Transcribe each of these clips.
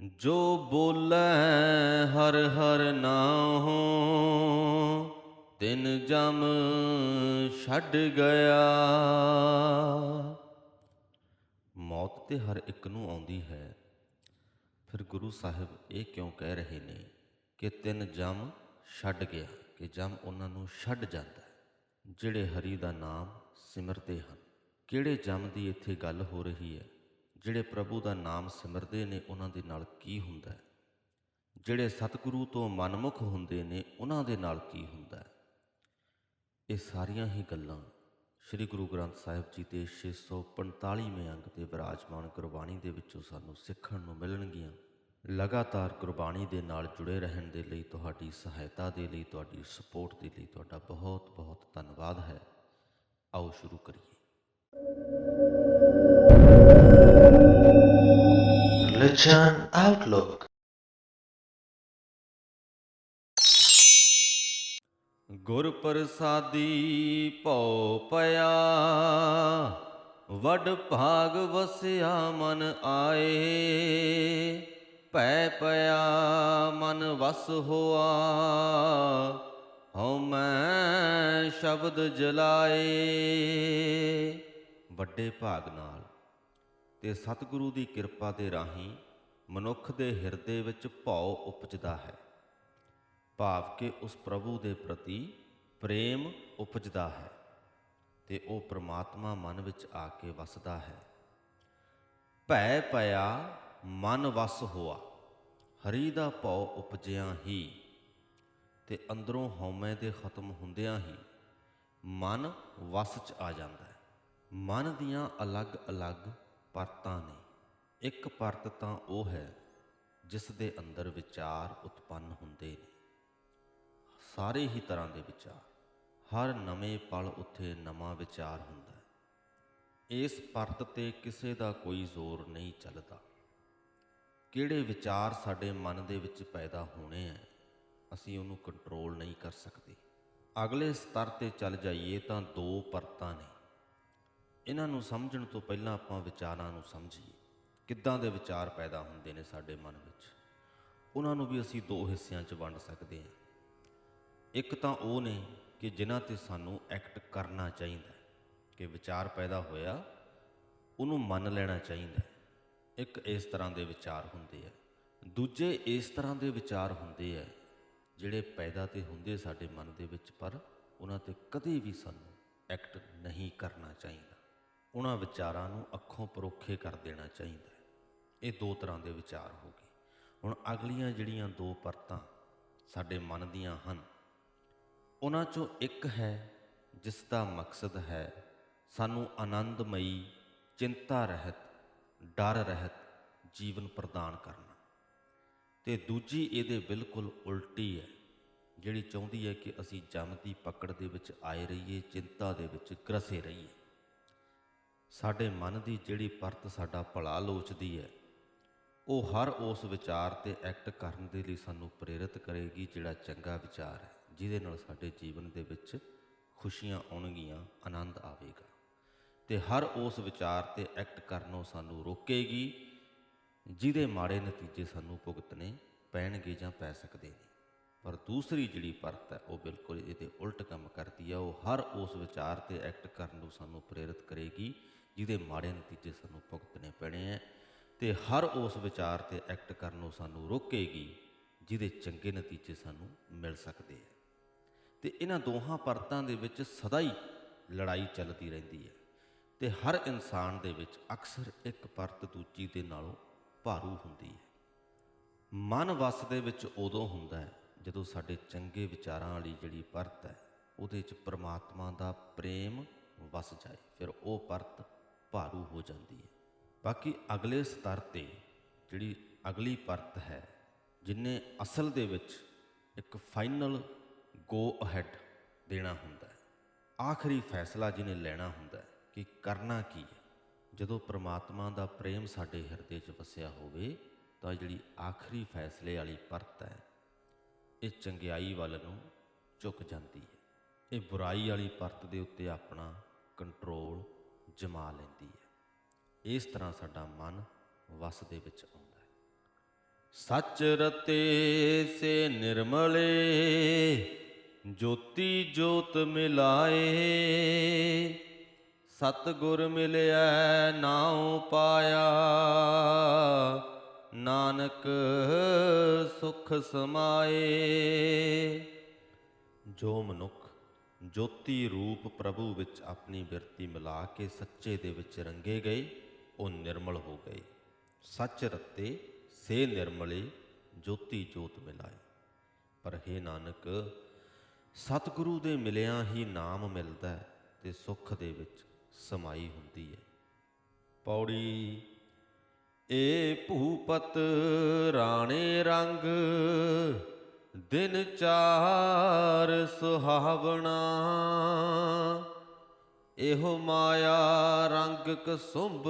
ਜੋ ਬੋਲੇ ਹਰ ਹਰ ਨਾਉ ਤਿਨ ਜਮ ਛੱਡ ਗਿਆ। ਮੌਤ ਤੇ ਹਰ ਇੱਕ ਨੂੰ ਆਉਂਦੀ ਹੈ। ਫਿਰ ਗੁਰੂ ਸਾਹਿਬ ਇਹ ਕਿਉਂ ਕਹਿ ਰਹੇ ਨੇ ਕਿ ਤਿੰਨ ਜਮ ਛੱਡ ਗਿਆ, ਕਿ ਜਮ ਉਹਨਾਂ ਨੂੰ ਛੱਡ ਜਾਂਦਾ ਜਿਹੜੇ ਹਰੀ ਦਾ ਨਾਮ ਸਿਮਰਦੇ ਹਨ। ਕਿਹੜੇ ਜਮ ਦੀ ਇੱਥੇ ਗੱਲ ਹੋ ਰਹੀ ਹੈ? ਜਿਹੜੇ ਪ੍ਰਭੂ ਦਾ ਨਾਮ ਸਿਮਰਦੇ ਨੇ, ਉਹਨਾਂ ਦੇ ਨਾਲ ਕੀ ਹੁੰਦਾ ਹੈ? ਜਿਹੜੇ ਸਤਿਗੁਰੂ ਤੋਂ ਮਨਮੁਖ ਹੁੰਦੇ ਨੇ, ਉਹਨਾਂ ਦੇ ਨਾਲ ਕੀ ਹੁੰਦਾ ਹੈ? ਇਹ ਸਾਰੀਆਂ ਹੀ ਗੱਲਾਂ ਸ੍ਰੀ ਗੁਰੂ ਗ੍ਰੰਥ ਸਾਹਿਬ ਜੀ ਦੇ 645ਵੇਂ ਅੰਗ ਤੇ ਵਿਰਾਜਮਾਨ ਗੁਰਬਾਣੀ ਦੇ ਵਿੱਚੋਂ ਸਾਨੂੰ ਸਿੱਖਣ ਨੂੰ ਮਿਲਣਗੀਆਂ। ਲਗਾਤਾਰ ਗੁਰਬਾਣੀ ਦੇ ਨਾਲ ਜੁੜੇ ਰਹਿਣ ਦੇ ਲਈ, ਤੁਹਾਡੀ ਸਹਾਇਤਾ ਦੇ ਲਈ, ਤੁਹਾਡੀ ਸਪੋਰਟ ਦੇ ਲਈ ਤੁਹਾਡਾ ਬਹੁਤ ਬਹੁਤ ਧੰਨਵਾਦ ਹੈ। ਆਓ ਸ਼ੁਰੂ ਕਰੀਏ। Religion Outlook. ਗੁਰ ਪ੍ਰਸਾਦੀ ਭਉ ਪਿਆ ਵੱਡ ਭਾਗ ਵਸਿਆ ਮਨ ਆਏ ਭੈ ਪਿਆ ਮਨ ਵਸ ਹੋਆ, ਹਉ ਮੈਂ ਸ਼ਬਦ ਜਲਾਏ ਵੱਡੇ ਭਾਗ ਨਾਲ ਤੇ ਸਤਿਗੁਰੂ ਦੀ ਕਿਰਪਾ ਦੇ ਰਾਹੀਂ ਮਨੁੱਖ ਦੇ ਹਿਰਦੇ ਵਿੱਚ ਭਉ ਉਪਜਦਾ ਹੈ। ਭਾਵ ਕਿ ਉਸ ਪ੍ਰਭੂ ਦੇ ਪ੍ਰਤੀ ਪ੍ਰੇਮ ਉਪਜਦਾ ਹੈ ਤੇ ਉਹ ਪ੍ਰਮਾਤਮਾ ਮਨ ਵਿੱਚ ਆ ਕੇ ਵਸਦਾ ਹੈ। ਭੈ ਪਿਆ ਮਨ ਵਸ ਹੋਆ, ਹਰੀ ਦਾ ਭਉ ਉਪਜਿਆ ਹੀ ਤੇ ਅੰਦਰੋਂ ਹਉਮੈ ਦੇ ਖਤਮ ਹੁੰਦਿਆਂ ਹੀ ਮਨ ਵਸ ਚ ਆ ਜਾਂਦਾ ਹੈ। ਮਨ ਦੀਆਂ ਅਲੱਗ-ਅਲੱਗ ਪਰਤਾਂ ਨੇ। ਇੱਕ ਪਰਤ ਤਾਂ ਉਹ ਹੈ ਜਿਸ ਦੇ ਅੰਦਰ ਵਿਚਾਰ ਉਤਪੰਨ ਹੁੰਦੇ ਨੇ। ਸਾਰੇ ਹੀ ਤਰ੍ਹਾਂ ਦੇ ਵਿਚਾਰ, ਹਰ ਨਵੇਂ ਪਲ ਉੱਥੇ ਨਵਾਂ ਵਿਚਾਰ ਹੁੰਦਾ ਹੈ। ਇਸ ਪਰਤ ਤੇ ਕਿਸੇ ਦਾ ਕੋਈ ਜ਼ੋਰ ਨਹੀਂ ਚੱਲਦਾ। ਕਿਹੜੇ ਵਿਚਾਰ ਸਾਡੇ ਮਨ ਦੇ ਵਿੱਚ ਪੈਦਾ ਹੋਣੇ ਆ ਅਸੀਂ ਉਹਨੂੰ ਕੰਟਰੋਲ ਨਹੀਂ ਕਰ ਸਕਦੇ। ਅਗਲੇ ਸਤਰ ਤੇ ਚੱਲ ਜਾਈਏ ਤਾਂ ਦੋ ਪਰਤਾਂ ਨੇ। ਇਹਨਾਂ ਨੂੰ ਸਮਝਣ ਤੋਂ ਪਹਿਲਾਂ ਆਪਾਂ ਵਿਚਾਰਾਂ ਨੂੰ ਸਮਝੀਏ। ਕਿੱਦਾਂ ਦੇ ਵਿਚਾਰ ਪੈਦਾ ਹੁੰਦੇ ਨੇ ਸਾਡੇ ਮਨ ਵਿੱਚ? ਉਹਨਾਂ ਨੂੰ ਵੀ ਅਸੀਂ ਦੋ ਹਿੱਸਿਆਂ 'ਚ ਵੰਡ ਸਕਦੇ ਹਾਂ। ਇੱਕ ਤਾਂ ਉਹ ਨੇ ਕਿ ਜਿਨ੍ਹਾਂ ਤੇ ਸਾਨੂੰ ਐਕਟ ਕਰਨਾ ਚਾਹੀਦਾ ਕਿ ਵਿਚਾਰ ਪੈਦਾ ਹੋਇਆ, ਉਹਨੂੰ ਮੰਨ ਲੈਣਾ ਚਾਹੀਦਾ ਇੱਕ ਇਸ ਤਰ੍ਹਾਂ ਦੇ ਵਿਚਾਰ ਹੁੰਦੇ ਆ। ਦੂਜੇ ਇਸ ਤਰ੍ਹਾਂ ਦੇ ਵਿਚਾਰ ਹੁੰਦੇ ਆ, ਜਿਹੜੇ ਪੈਦਾ ਤੇ ਹੁੰਦੇ ਸਾਡੇ ਮਨ ਦੇ ਵਿੱਚ, ਪਰ ਉਹਨਾਂ ਤੇ ਕਦੇ ਵੀ ਸਾਨੂੰ ਐਕਟ ਨਹੀਂ ਕਰਨਾ ਚਾਹੀਦਾ। ਉਹਨਾਂ ਵਿਚਾਰਾਂ ਨੂੰ ਅੱਖੋਂ ਪਰੋਖੇ ਕਰ ਦੇਣਾ ਚਾਹੀਦਾ ਇਹ ਦੋ ਤਰ੍ਹਾਂ ਦੇ ਵਿਚਾਰ ਹੋ ਗਏ। ਹੁਣ ਅਗਲੀਆਂ ਜਿਹੜੀਆਂ ਦੋ ਪਰਤਾਂ ਸਾਡੇ ਮਨ ਦੀਆਂ ਹਨ, ਉਹਨਾਂ ਚੋਂ ਇੱਕ ਹੈ, ਜਿਸ ਦਾ ਮਕਸਦ ਹੈ ਸਾਨੂੰ ਆਨੰਦਮਈ, ਚਿੰਤਾ ਰਹਿਤ, ਡਰ ਰਹਿਤ ਜੀਵਨ ਪ੍ਰਦਾਨ ਕਰਨਾ। ਤੇ ਦੂਜੀ ਇਹਦੇ ਬਿਲਕੁਲ ਉਲਟੀ ਹੈ, ਜਿਹੜੀ ਚਾਹੁੰਦੀ ਹੈ ਕਿ ਅਸੀਂ ਜਮ ਦੀ ਪਕੜ ਦੇ ਵਿੱਚ ਆਏ ਰਹੀਏ, ਚਿੰਤਾ ਦੇ ਵਿੱਚ ਗਰਸੇ ਰਹੀਏ। ਸਾਡੇ ਮਨ ਦੀ ਜਿਹੜੀ ਪਰਤ ਸਾਡਾ ਭਲਾ ਲੋਚਦੀ ਹੈ ਉਹ ਹਰ ਉਸ ਵਿਚਾਰ ਤੇ ਐਕਟ ਕਰਨ ਦੇ ਲਈ ਸਾਨੂੰ ਪ੍ਰੇਰਿਤ ਕਰੇਗੀ ਜਿਹੜਾ ਚੰਗਾ ਵਿਚਾਰ ਹੈ, ਜਿਹਦੇ ਨਾਲ ਸਾਡੇ ਜੀਵਨ ਦੇ ਵਿੱਚ ਖੁਸ਼ੀਆਂ ਆਉਣਗੀਆਂ, ਆਨੰਦ ਆਵੇਗਾ। ਤੇ ਹਰ ਉਸ ਵਿਚਾਰ ਤੇ ਐਕਟ ਕਰਨੋਂ ਸਾਨੂੰ ਰੋਕੇਗੀ, ਜਿਹਦੇ ਮਾੜੇ ਨਤੀਜੇ ਸਾਨੂੰ ਭੁਗਤਣੇ ਪੈਣਗੇ ਜਾਂ ਪੈ ਸਕਦੇ ਨੇ। ਪਰ ਦੂਸਰੀ ਜਿਹੜੀ ਪਰਤ ਹੈ, ਉਹ ਬਿਲਕੁਲ ਇਹਦੇ ਉਲਟ ਕੰਮ ਕਰਦੀ ਹੈ। ਉਹ ਹਰ ਉਸ ਵਿਚਾਰ ਤੇ ਐਕਟ ਕਰਨ ਨੂੰ ਸਾਨੂੰ ਪ੍ਰੇਰਿਤ ਕਰੇਗੀ, ਜਿਹਦੇ ਮਾੜੇ ਨਤੀਜੇ ਸਾਨੂੰ ਭੁਗਤਣੇ ਪੈਣੇ ਹੈ। ਤੇ ਹਰ ਉਸ ਵਿਚਾਰ ਤੇ ਐਕਟ ਕਰਨ ਨੂੰ ਸਾਨੂੰ ਰੋਕੇਗੀ, ਜਿਹਦੇ ਚੰਗੇ ਨਤੀਜੇ ਸਾਨੂੰ ਮਿਲ ਸਕਦੇ ਹੈ ਤੇ ਇਹਨਾਂ ਦੋਹਾਂ ਪਰਤਾਂ ਦੇ ਵਿੱਚ ਸਦਾ ਹੀ ਲੜਾਈ ਚੱਲਦੀ ਰਹਿੰਦੀ ਹੈ ਤੇ ਹਰ ਇਨਸਾਨ ਦੇ ਵਿੱਚ ਅਕਸਰ ਇੱਕ ਪਰਤ ਦੂਜੀ ਦੇ ਨਾਲੋਂ ਭਾਰੂ ਹੁੰਦੀ ਹੈ। ਮਨ ਵਸ ਦੇ ਵਿੱਚ ਉਦੋਂ ਹੁੰਦਾ ਹੈ ਜਦੋਂ ਸਾਡੇ ਚੰਗੇ ਵਿਚਾਰਾਂ ਵਾਲੀ ਜਿਹੜੀ ਪਰਤ ਹੈ, ਉਹਦੇ 'ਚ ਪ੍ਰਮਾਤਮਾ ਦਾ ਪ੍ਰੇਮ ਵਸ ਜਾਏ, ਫਿਰ ਉਹ ਪਰਤ ਭਾਰੂ ਹੋ ਜਾਂਦੀ ਹੈ। ਬਾਕੀ ਅਗਲੇ ਸਤਰ ਤੇ ਜਿਹੜੀ ਅਗਲੀ ਪਰਤ ਹੈ, ਜਿਨੇ ਅਸਲ ਦੇ ਵਿੱਚ ਇੱਕ ਫਾਈਨਲ ਗੋ ਅਹੈਡ ਦੇਣਾ ਹੁੰਦਾ ਹੈ। ਆਖਰੀ ਫੈਸਲਾ ਜਿਹਨੇ ਲੈਣਾ ਹੁੰਦਾ ਹੈ ਕਿ ਕਰਨਾ ਕੀ ਹੈ। ਜਦੋਂ ਪ੍ਰਮਾਤਮਾ ਦਾ ਪ੍ਰੇਮ ਸਾਡੇ ਹਿਰਦੇ 'ਚ ਵਸਿਆ ਹੋਵੇ, ਤਾਂ ਜਿਹੜੀ ਆਖਰੀ ਫੈਸਲੇ ਵਾਲੀ ਪਰਤ ਹੈ, ਇਹ ਚੰਗਿਆਈ ਵੱਲ ਨੂੰ ਝੁਕ ਜਾਂਦੀ ਹੈ। ਇਹ ਬੁਰਾਈ ਵਾਲੀ ਪਰਤ ਦੇ ਉੱਤੇ ਆਪਣਾ ਕੰਟਰੋਲ ਜਮਾ ਲੈਂਦੀ ਹੈ। ਇਸ ਤਰ੍ਹਾਂ ਸਾਡਾ ਮਨ ਵਸ ਦੇ ਵਿੱਚ ਆਉਂਦਾ ਹੈ। ਸੱਚ ਰਤੇ ਸੇ ਨਿਰਮਲੇ, ਜੋਤੀ ਜੋਤ ਮਿਲਾਏ। ਸਤ ਗੁਰ ਮਿਲਿਆ ਨਾਉ ਪਾਇਆ, ਨਾਨਕ ਸੁਖ ਸਮਾਏ। ਜੋ ਮਨੁੱਖ ਜੋਤੀ ਰੂਪ ਪ੍ਰਭੂ ਵਿੱਚ ਆਪਣੀ ਬਿਰਤੀ ਮਿਲਾ ਕੇ ਸੱਚੇ ਦੇ ਵਿੱਚ ਰੰਗੇ ਗਏ ਉਹ ਨਿਰਮਲ ਹੋ ਗਏ। ਸੱਚ ਰਤੇ ਸੇ ਨਿਰਮਲੇ ਜੋਤੀ ਜੋਤ ਮਿਲਾਏ। ਪਰ हे ਨਾਨਕ, ਸਤਿਗੁਰੂ ਦੇ ਮਿਲਿਆਂ ਹੀ ਨਾਮ ਮਿਲਦਾ ਹੈ ਤੇ ਸੁੱਖ ਦੇ ਵਿੱਚ ਸਮਾਈ ਹੁੰਦੀ ਹੈ। ਪੌੜੀ, ਏ ਭੂਪਤ ਰਾਣੇ ਰੰਗ, ਦਿਨ ਚਾਰ ਸੁਹਾਵਣਾ। ਇਹੋ ਮਾਇਆ ਰੰਗ ਕਸੁੰਭ,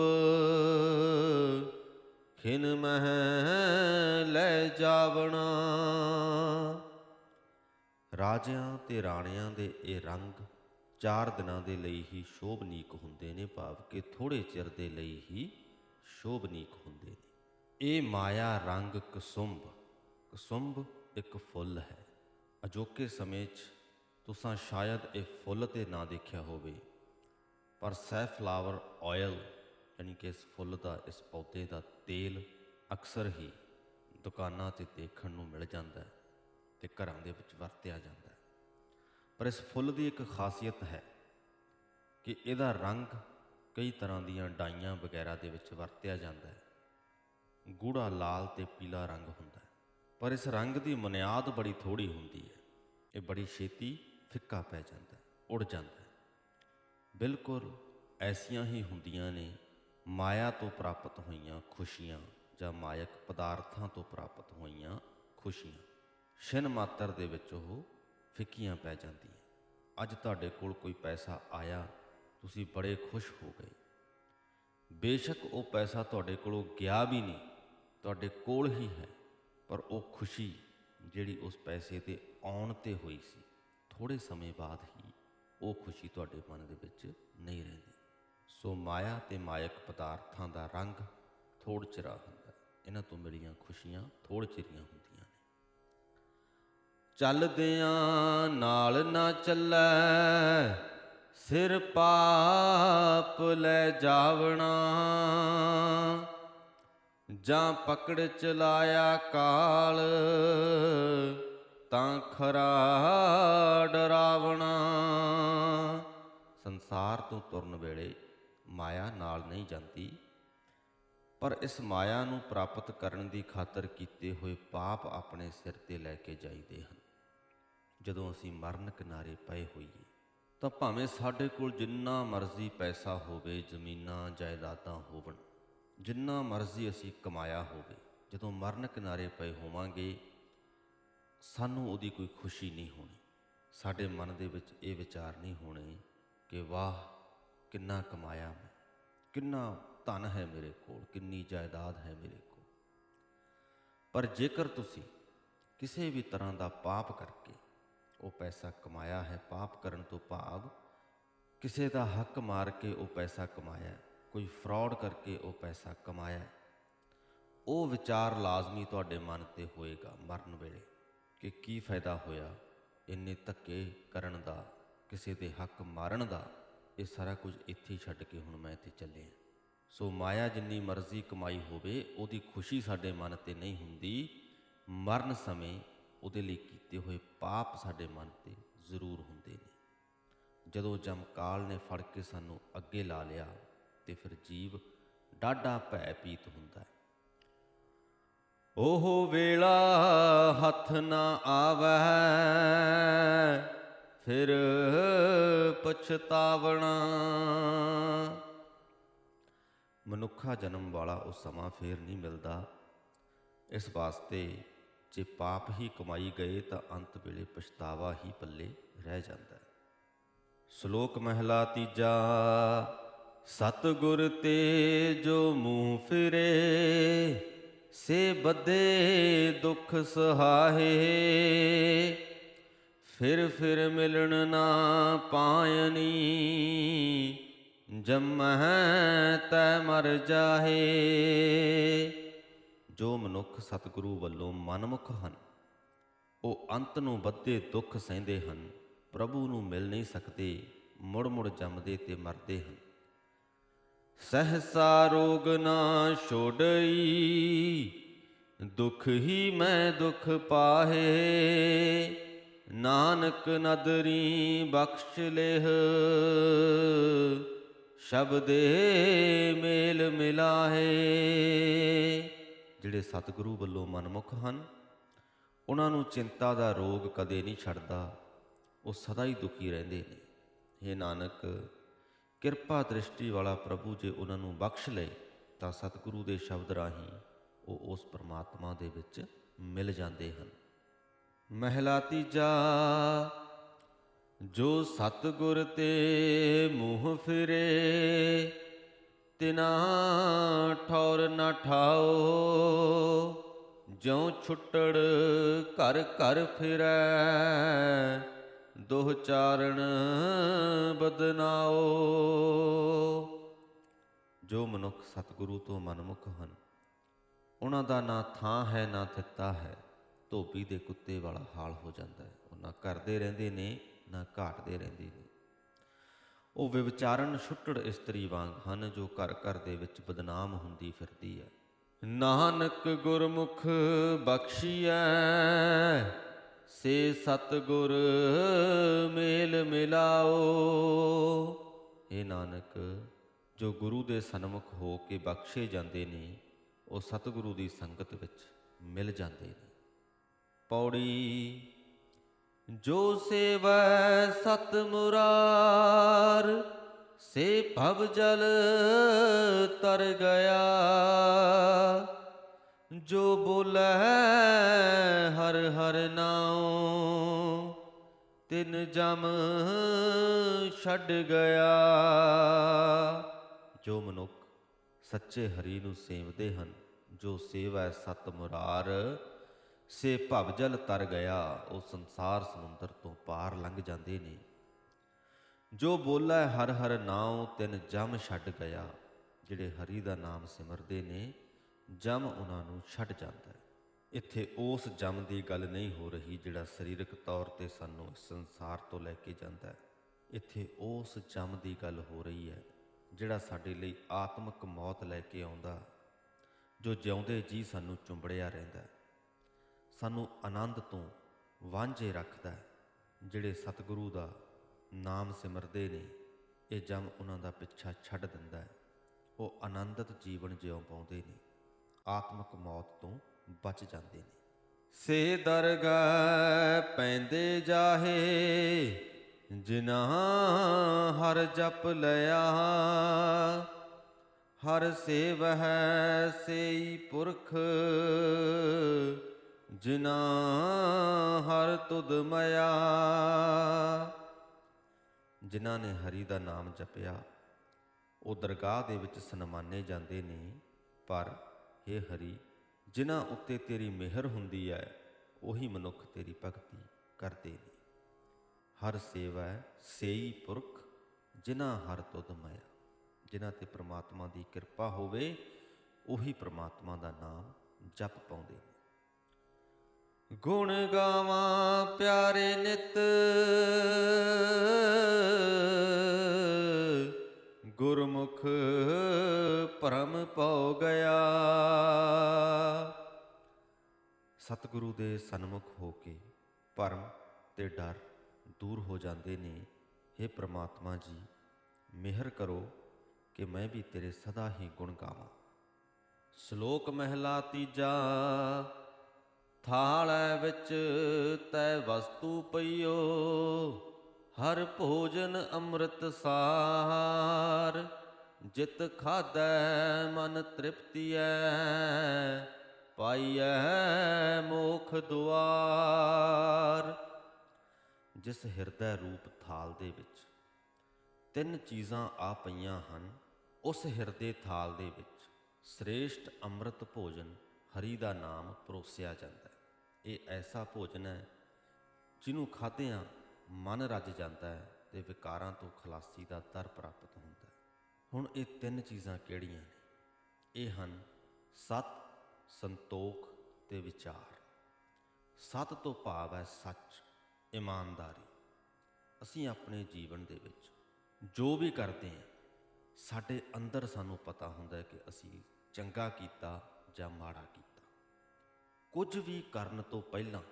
ਖਿਨ ਮਹਿ ਲੈ ਜਾਵਣਾ। ਰਾਜਿਆਂ ਤੇ ਰਾਣਿਆਂ ਦੇ ਇਹ ਰੰਗ ਚਾਰ ਦਿਨਾਂ ਦੇ ਲਈ ਹੀ ਸ਼ੋਭਨੀਕ ਹੁੰਦੇ ਨੇ, ਭਾਵ ਕਿ ਥੋੜੇ ਚਿਰ ਦੇ ਲਈ ਹੀ ਸ਼ੋਭਨੀਕ ਹੁੰਦੇ ਨੇ। ਇਹ ਮਾਇਆ ਰੰਗ ਕਸੁੰਭ ਕਸੁੰਭ ਇੱਕ ਫੁੱਲ ਹੈ। ਅਜੋਕੇ ਸਮੇਂ 'ਚ ਤੁਸੀਂ ਸ਼ਾਇਦ ਇਹ ਫੁੱਲ ਤੇ ਨਾ ਦੇਖਿਆ ਹੋਵੇ। ਪਰ ਸੈਫਲਾਵਰ ਆਇਲ ਯਾਨੀ ਕਿ ਇਸ ਫੁੱਲ ਦਾ, ਇਸ ਪੌਦੇ ਦਾ ਤੇਲ ਅਕਸਰ ਹੀ ਦੁਕਾਨਾਂ ਤੇ ਦੇਖਣ ਨੂੰ ਮਿਲ ਜਾਂਦਾ ਹੈ ਤੇ ਘਰਾਂ ਦੇ ਵਿੱਚ ਵਰਤਿਆ ਜਾਂਦਾ ਹੈ। ਪਰ ਇਸ ਫੁੱਲ ਦੀ ਇੱਕ ਖਾਸੀਅਤ ਹੈ ਕਿ ਇਹਦਾ ਰੰਗ ਕਈ ਤਰ੍ਹਾਂ ਦੀਆਂ ਡਾਈਆਂ ਵਗੈਰਾ ਦੇ ਵਿੱਚ ਵਰਤਿਆ ਜਾਂਦਾ ਹੈ। ਗੂੜਾ ਲਾਲ ਤੇ ਪੀਲਾ ਰੰਗ ਹੁੰਦਾ ਹੈ। ਪਰ ਇਸ ਰੰਗ ਦੀ ਬੁਨਿਆਦ ਬੜੀ ਥੋੜੀ ਹੁੰਦੀ ਹੈ। ਇਹ ਬੜੀ ਛੇਤੀ ਫਿੱਕਾ ਪੈ ਜਾਂਦਾ ਹੈ, ਉੜ ਜਾਂਦਾ ਹੈ। ਬਿਲਕੁਲ ਐਸੀਆਂ ਹੀ ਹੁੰਦੀਆਂ ਨੇ, ਮਾਇਆ ਤੋਂ ਪ੍ਰਾਪਤ ਹੋਈਆਂ ਖੁਸ਼ੀਆਂ ਜਾਂ ਮਾਇਕ ਪਦਾਰਥਾਂ ਤੋਂ ਪ੍ਰਾਪਤ ਹੋਈਆਂ ਖੁਸ਼ੀਆਂ। ਛਿਨ ਮਾਤਰ ਦੇ ਵਿੱਚ ਉਹ ਫਿੱਕੀਆਂ ਪੈ ਜਾਂਦੀਆਂ। ਅੱਜ ਤੁਹਾਡੇ ਕੋਲ ਕੋਈ ਪੈਸਾ ਆਇਆ, ਤੁਸੀਂ ਬੜੇ ਖੁਸ਼ ਹੋ ਗਏ। ਬੇਸ਼ੱਕ ਉਹ ਪੈਸਾ ਤੁਹਾਡੇ ਕੋਲੋਂ ਗਿਆ ਵੀ ਨਹੀਂ, ਤੁਹਾਡੇ ਕੋਲ ਹੀ ਹੈ, ਪਰ ਉਹ ਖੁਸ਼ੀ ਜਿਹੜੀ ਉਸ ਪੈਸੇ ਤੇ ਆਉਣ ਤੇ ਹੋਈ ਸੀ ਥੋੜੇ ਸਮੇਂ ਬਾਅਦ ਹੀ ਉਹ ਖੁਸ਼ੀ ਤੁਹਾਡੇ ਮਨ ਦੇ ਵਿੱਚ ਨਹੀਂ ਰਹਿੰਦੀ। ਸੋ ਮਾਇਆ ਤੇ ਮਾਇਕ ਪਦਾਰਥਾਂ ਦਾ ਰੰਗ ਥੋੜ ਚਿਰਾ ਹੁੰਦਾ ਇਹਨਾਂ ਤੋਂ ਮਿਲੀਆਂ ਖੁਸ਼ੀਆਂ ਥੋੜ ਚਿਰੀਆਂ ਹੁੰਦੀਆਂ ਨੇ। ਚੱਲਦਿਆਂ ਨਾਲ ਨਾ ਚੱਲੈ, ਸਿਰ ਪਾਪ ਲੈ ਜਾਵਣਾ। ਜਾਂ ਪਕੜ ਚਲਾਇਆ ਕਾਲ, ਤਾਂ ਖਰਾ ਡਰਾਵਣਾ। ਸੰਸਾਰ ਤੋਂ ਤੁਰਨ ਵੇਲੇ ਮਾਇਆ ਨਾਲ ਨਹੀਂ ਜਾਂਦੀ, ਪਰ ਇਸ ਮਾਇਆ ਨੂੰ ਪ੍ਰਾਪਤ ਕਰਨ ਦੀ ਖਾਤਰ ਕੀਤੇ ਹੋਏ ਪਾਪ ਆਪਣੇ ਸਿਰ ਤੇ ਲੈ ਕੇ ਜਾਈਦੇ ਹਨ। ਜਦੋਂ ਅਸੀਂ ਮਰਨ ਕਿਨਾਰੇ ਪਏ ਹੋਈਏ, ਤਾਂ ਭਾਵੇਂ ਸਾਡੇ ਕੋਲ ਜਿੰਨਾ ਮਰਜ਼ੀ ਪੈਸਾ ਹੋਵੇ, ਜ਼ਮੀਨਾਂ, ਜਾਇਦਾਦਾਂ ਹੋਵਣ, ਜਿੰਨਾ ਮਰਜ਼ੀ ਅਸੀਂ ਕਮਾਇਆ ਹੋਵੇ, ਜਦੋਂ ਮਰਨ ਕਿਨਾਰੇ ਪਏ ਹੋਵਾਂਗੇ, ਸਾਨੂੰ ਉਹਦੀ ਕੋਈ ਖੁਸ਼ੀ ਨਹੀਂ ਹੋਣੀ। ਸਾਡੇ ਮਨ ਦੇ ਵਿੱਚ ਇਹ ਵਿਚਾਰ ਨਹੀਂ ਹੋਣੇ ਕਿ ਵਾਹ, ਕਿੰਨਾ ਕਮਾਇਆ ਮੈਂ, ਕਿੰਨਾ ਧਨ ਹੈ ਮੇਰੇ ਕੋਲ, ਕਿੰਨੀ ਜਾਇਦਾਦ ਹੈ ਮੇਰੇ ਕੋਲ। ਪਰ ਜੇਕਰ ਤੁਸੀਂ ਕਿਸੇ ਵੀ ਤਰ੍ਹਾਂ ਦਾ ਪਾਪ ਕਰਕੇ ਉਹ ਪੈਸਾ ਕਮਾਇਆ ਹੈ, ਪਾਪ ਕਰਨ ਤੋਂ ਭਾਵ ਕਿਸੇ ਦਾ ਹੱਕ ਮਾਰ ਕੇ ਉਹ ਪੈਸਾ ਕਮਾਇਆ ਕੋਈ ਫਰਾਡ ਕਰਕੇ ਉਹ ਪੈਸਾ ਕਮਾਇਆ ਉਹ ਵਿਚਾਰ ਲਾਜ਼ਮੀ ਤੁਹਾਡੇ ਮਨ ਤੇ ਹੋਏਗਾ ਮਰਨ ਵੇਲੇ ਕਿ ਕੀ ਫਾਇਦਾ ਹੋਇਆ ਇੰਨੇ ਧੱਕੇ ਕਰਨ ਦਾ ਕਿਸੇ ਦੇ ਹੱਕ ਮਾਰਨ ਦਾ ਇਹ ਸਾਰਾ ਕੁਝ ਇੱਥੇ ਹੀ ਛੱਡ ਕੇ ਹੁਣ ਮੈਂ ਇੱਥੇ ਚੱਲਿਆ ਸੋ ਮਾਇਆ ਜਿੰਨੀ ਮਰਜ਼ੀ ਕਮਾਈ ਹੋਵੇ, ਉਹਦੀ ਖੁਸ਼ੀ ਸਾਡੇ ਮਨ ਤੇ ਨਹੀਂ ਹੁੰਦੀ। ਮਰਨ ਸਮੇਂ ਉਹਦੇ ਲਈ ਕੀਤੇ ਹੋਏ ਪਾਪ ਸਾਡੇ ਮਨ ਤੇ ਜ਼ਰੂਰ ਹੁੰਦੇ ਨੇ। ਜਦੋਂ ਜਮਕਾਲ ਨੇ ਫੜ ਕੇ ਸਾਨੂੰ ਅੱਗੇ ਲਾ ਲਿਆ, ਤੇ ਫਿਰ ਜੀਵ ਡਾਢਾ ਭੈ ਪੀਤ ਹੁੰਦਾ ਹੈ। ਉਹ ਵੇਲਾ ਹੱਥ ਨਾ ਆਵੈ ਫਿਰ ਪਛਤਾਵਣਾ। ਮਨੁੱਖਾ ਜਨਮ ਵਾਲਾ ਉਹ ਸਮਾਂ ਫੇਰ ਨਹੀਂ ਮਿਲਦਾ। ਇਸ ਵਾਸਤੇ ਜੇ ਪਾਪ ਹੀ ਕਮਾਈ ਗਏ ਤਾਂ ਅੰਤ ਵੇਲੇ ਪਛਤਾਵਾ ਹੀ ਪੱਲੇ ਰਹਿ ਜਾਂਦਾ। ਹੈ ਸ਼ਲੋਕ ਮਹਿਲਾ ਤੀਜਾ, ਸਤਿਗੁਰ ਤੇ ਜੋ ਮੂੰਹ ਫਿਰੇ, ਸੇ ਬੱਧੇ ਦੁੱਖ ਸਹਾਏ। ਫਿਰ ਫਿਰ ਮਿਲਣ ਨਾ ਪਾਇਨੀ, ਜਮਹਿ ਤੈ ਮਰ ਜਾਹੇ। ਜੋ ਮਨੁੱਖ ਸਤਿਗੁਰੂ ਵੱਲੋਂ ਮਨਮੁਖ ਹਨ, ਉਹ ਅੰਤ ਨੂੰ ਵੱਧੇ ਦੁੱਖ ਸਹਿੰਦੇ ਹਨ, ਪ੍ਰਭੂ ਨੂੰ ਮਿਲ ਨਹੀਂ ਸਕਦੇ, ਮੁੜ ਮੁੜ ਜੰਮਦੇ ਤੇ ਮਰਦੇ ਹਨ। ਸਹਸਾ ਰੋਗ ਨਾ ਛੋੜਈ ਦੁਖ ਹੀ ਮੈਂ ਦੁਖ ਪਾਹੇ। ਨਾਨਕ ਨਦਰੀ ਬਖਸ਼ ਲੇਹ, ਸ਼ਬਦੇ ਮੇਲ ਮਿਲਾਹੇ। ਜਿਹੜੇ ਸਤਿਗੁਰੂ ਵੱਲੋਂ ਮਨਮੁਖ ਹਨ, ਉਹਨਾਂ ਨੂੰ ਚਿੰਤਾ ਦਾ ਰੋਗ ਕਦੇ ਨਹੀਂ ਛੱਡਦਾ, ਉਹ ਸਦਾ ਹੀ ਦੁਖੀ ਰਹਿੰਦੇ ਨੇ। हे ਨਾਨਕ, ਕਿਰਪਾ ਦ੍ਰਿਸ਼ਟੀ ਵਾਲਾ ਪ੍ਰਭੂ ਜੇ ਉਹਨਾਂ ਨੂੰ ਬਖਸ਼ ਲਏ, ਤਾਂ ਸਤਿਗੁਰੂ ਦੇ ਸ਼ਬਦ ਰਾਹੀਂ ਉਹ ਉਸ ਪਰਮਾਤਮਾ ਦੇ ਵਿੱਚ ਮਿਲ ਜਾਂਦੇ ਹਨ। ਮਹਿਲਾ ਤੀਜਾ, ਜੋ ਸਤਿਗੁਰ ਤੇ ਮੂੰਹ ਫਿਰੇ, ਤਿਨਾ ਠੌਰ ਨਾ ਠਾਓ, ਜਿਉ ਛੁੱਟੜ ਘਰ ਘਰ ਫਿਰੈ, ਦੋਹ ਚਾਰਣ ਬਦਨਾਓ। ਜੋ ਮਨੁੱਖ ਸਤਿਗੁਰੂ ਤੋਂ ਮਨਮੁਖ ਹਨ, ਉਹਨਾਂ ਦਾ ਨਾ ਥਾਂ ਹੈ, ਨਾ ਥਿੱਤਾ ਹੈ। ਧੋਬੀ ਦੇ ਕੁੱਤੇ ਵਾਲਾ ਹਾਲ ਹੋ ਜਾਂਦਾ ਹੈ। ਉਹ ਨਾ ਕਰਦੇ ਰਹਿੰਦੇ ਨੇ, ਨਾ ਘਾਟਦੇ ਰਹਿੰਦੇ ਨੇ। ਉਹ ਵਿਵਚਾਰਨ ਛੁੱਟੜ ਇਸਤਰੀ ਵਾਂਗ ਹਨ, ਜੋ ਘਰ ਘਰ ਦੇ ਵਿੱਚ ਬਦਨਾਮ ਹੁੰਦੀ ਫਿਰਦੀ ਹੈ। ਨਾਨਕ ਗੁਰਮੁਖ ਬਖਸ਼ੀਐ, ਸੇ ਸਤਗੁਰ ਮੇਲ ਮਿਲਾਓ। ਇਹ ਨਾਨਕ, ਜੋ ਗੁਰੂ ਦੇ ਸਨਮੁਖ ਹੋ ਕੇ ਬਖਸ਼ੇ ਜਾਂਦੇ ਨੇ, ਉਹ ਸਤਿਗੁਰੂ ਦੀ ਸੰਗਤ ਵਿੱਚ ਮਿਲ ਜਾਂਦੇ ਨੇ। ਪੌੜੀ, ਜੋ ਸੇਵੈ ਸਤ ਮੁਰਾਰ, ਸੇ ਭਵ ਜਲ ਤਰ ਗਿਆ। ਜੋ ਬੋਲੇ ਹਰ ਹਰ ਨਾਉ, ਤਿਨ ਜਮ ਛੱਡ ਗਿਆ। ਜੋ ਮਨੁੱਖ ਸੱਚੇ ਹਰੀ ਨੂੰ ਸੇਵਦੇ ਹਨ, ਜੋ ਸੇਵਾ ਸਤ ਮੁਰਾਰ ਸੇ ਭਵਜਲ ਤਰ ਗਿਆ, ਉਹ ਸੰਸਾਰ ਸਮੁੰਦਰ ਤੋਂ ਪਾਰ ਲੰਘ ਜਾਂਦੇ ਨੇ। ਜੋ ਬੋਲਾ ਹਰ ਹਰ ਨਾਉ, ਤਿਨ ਜਮ ਛੱਡ ਗਿਆ। ਜਿਹੜੇ ਹਰੀ ਦਾ ਨਾਮ ਸਿਮਰਦੇ ਨੇ, ਜਮ ਉਹਨਾਂ ਨੂੰ ਛੱਡ ਜਾਂਦਾ ਹੈ। ਇੱਥੇ ਉਸ ਜਮ ਦੀ ਗੱਲ ਨਹੀਂ ਹੋ ਰਹੀ ਜਿਹੜਾ ਸਰੀਰਕ ਤੌਰ ਤੇ ਸਾਨੂੰ ਸੰਸਾਰ ਤੋਂ ਲੈ ਕੇ ਜਾਂਦਾ ਹੈ। ਇੱਥੇ ਉਸ ਜਮ ਦੀ ਗੱਲ ਹੋ ਰਹੀ ਹੈ, ਜਿਹੜਾ ਸਾਡੇ ਲਈ ਆਤਮਿਕ ਮੌਤ ਲੈ ਕੇ ਆਉਂਦਾ, ਜੋ ਜਿਉਂਦੇ ਜੀ ਸਾਨੂੰ ਚੁੰਬੜਿਆ ਰਹਿੰਦਾ ਹੈ। ਸਾਨੂੰ ਆਨੰਦ ਤੋਂ ਵਾਂਝੇ ਰੱਖਦਾ ਹੈ, ਜਿਹੜੇ ਸਤਿਗੁਰੂ ਦਾ ਨਾਮ ਸਿਮਰਦੇ ਨੇ, ਇਹ ਜਮ ਉਹਨਾਂ ਦਾ ਪਿੱਛਾ ਛੱਡ ਦਿੰਦਾ ਹੈ। ਉਹ ਆਨੰਦਤ ਜੀਵਨ ਜਿਉਂ ਪਾਉਂਦੇ ਨੇ, ਆਤਮਿਕ ਮੌਤ ਤੋਂ ਬਚ ਜਾਂਦੇ ਨੇ। ਸੇ ਦਰਗਾਹ ਪੈਂਦੇ ਜਾਹੇ ਜਿਨਾ ਹਰ ਜਪ ਲਿਆ, ਹਰ ਸੇਵ ਹੈ ਸੇਈ ਪੁਰਖ ਜਿਨਾ ਹਰ ਤੁਧ ਮਇਆ। ਜਿਨ੍ਹਾਂ ਨੇ ਹਰੀ ਦਾ ਨਾਮ ਜਪਿਆ, ਉਹ ਦਰਗਾਹ ਦੇ ਵਿੱਚ ਸਨਮਾਨੇ ਜਾਂਦੇ ਨੇ, ਪਰ हे ਹਰੀ, ਜਿਨ੍ਹਾਂ ਉੱਤੇ ਤੇਰੀ ਮਿਹਰ ਹੁੰਦੀ ਹੈ ਉਹੀ ਮਨੁੱਖ ਤੇਰੀ ਭਗਤੀ ਕਰਦੇ ਨੇ। ਹਰ ਸੇਵਾ ਸੇਈ ਪੁਰਖ, ਜਿਨ੍ਹਾਂ ਹਰ ਤੁਧ ਮਇਆ। ਜਿਨ੍ਹਾਂ ਤੇ ਪ੍ਰਮਾਤਮਾ ਦੀ ਕਿਰਪਾ ਹੋਵੇ, ਉਹੀ ਪ੍ਰਮਾਤਮਾ ਦਾ ਨਾਮ ਜਪ ਪਾਉਂਦੇ ਨੇ। ਗੁਣ ਗਾਵਾਂ ਪਿਆਰੇ ਨਿਤ। ਗੁਰਮੁਖ ਭਰਮ ਪਉ ਗਿਆ। ਸਤਿਗੁਰੂ ਦੇ ਸਨਮੁਖ ਹੋ ਕੇ ਭਰਮ ਤੇ ਡਰ ਦੂਰ ਹੋ ਜਾਂਦੇ ਨੇ। हे ਪ੍ਰਮਾਤਮਾ ਜੀ, ਮਿਹਰ ਕਰੋ ਕਿ ਮੈਂ ਵੀ ਤੇਰੇ ਸਦਾ ਹੀ ਗੁਣ ਗਾਵਾਂ। ਸ਼ਲੋਕ ਮਹਿਲਾ ਤੀਜਾ ਥਾਲੈ ਵਿੱਚ ਤੈ ਵਸਤੂ ਪਈਓ, ਹਰ ਭੋਜਨ ਅੰਮ੍ਰਿਤ ਸਾਰ। ਜਿਤ ਖਾਧੈ, ਮਨ ਤ੍ਰਿਪਤੀਐ, ਪਾਈਐ ਮੋਖ ਦੁਆਰ। ਜਿਸ ਹਿਰਦੈ ਰੂਪ ਥਾਲ ਦੇ ਵਿੱਚ ਤਿੰਨ ਚੀਜ਼ਾਂ ਆ ਪਈਆਂ ਹਨ, ਉਸ ਹਿਰਦੇ ਥਾਲ ਦੇ ਵਿੱਚ ਸ੍ਰੇਸ਼ਟ ਅੰਮ੍ਰਿਤ ਭੋਜਨ ਹਰੀ ਦਾ ਨਾਮ ਪਰੋਸਿਆ ਜਾਂਦਾ ਹੈ। ਇਹ ਐਸਾ ਭੋਜਨ ਹੈ ਜਿਹਨੂੰ ਖਾਧਿਆਂ ਮਨ ਰੱਜ ਜਾਂਦਾ ਹੈ ਤੇ ਵਿਕਾਰਾਂ ਤੋਂ ਖਲਾਸੀ ਦਾ ਦਰ ਪ੍ਰਾਪਤ ਹੁੰਦਾ ਹੈ। ਹੁਣ ਇਹ ਤਿੰਨ ਚੀਜ਼ਾਂ ਕਿਹੜੀਆਂ ਨੇ? ਇਹ ਹਨ ਸਤ, ਸੰਤੋਖ ਤੇ ਵਿਚਾਰ। ਸਤ ਤੋਂ ਭਾਵ ਹੈ ਸੱਚ, ਇਮਾਨਦਾਰੀ। ਅਸੀਂ ਆਪਣੇ ਜੀਵਨ ਦੇ ਵਿੱਚ ਜੋ ਵੀ ਕਰਦੇ ਹਾਂ, ਸਾਡੇ ਅੰਦਰ ਸਾਨੂੰ ਪਤਾ ਹੁੰਦਾ ਹੈ ਕਿ ਅਸੀਂ ਚੰਗਾ ਕੀਤਾ ਜਾਂ ਮਾੜਾ ਕੀਤਾ। ਕੁਝ ਵੀ ਕਰਨ ਤੋਂ ਪਹਿਲਾਂ